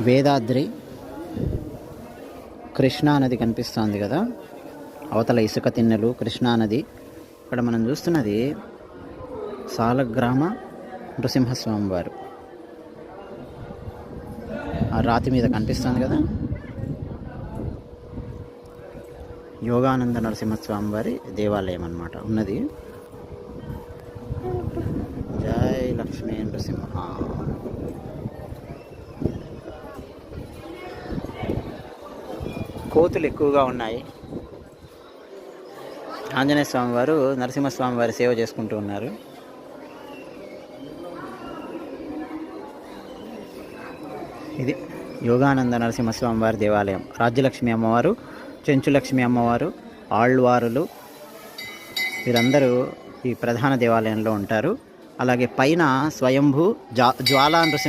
వేదాద్రి కృష్ణా నది కనిపిస్తోంది కదా? అవతల ఇసుక తిన్నెలు కృష్ణానది ఇక్కడ మనం చూస్తున్నది సాలగ్రామ నృసింహస్వామి వారు ఆ రాతి మీద కనిపిస్తుంది కదా? యోగానంద నరసింహస్వామి వారి దేవాలయం అన్నమాట. ఉన్నది. జై లక్ష్మీ నరసింహ కోతులు ఎక్కువగా ఉన్నాయి. ఆంజనేయ స్వామి వారు నరసింహస్వామి వారి సేవ చేసుకుంటూ ఉన్నారు. ఇది యోగానంద నరసింహస్వామి వారి దేవాలయం. రాజ్యలక్ష్మి అమ్మవారు చెంచులక్ష్మి అమ్మవారు ఆళ్వారులు వీరందరూ ఈ ప్రధాన దేవాలయంలో ఉంటారు. అలాగే పైన స్వయంభూ జ్వాలా నృసింహ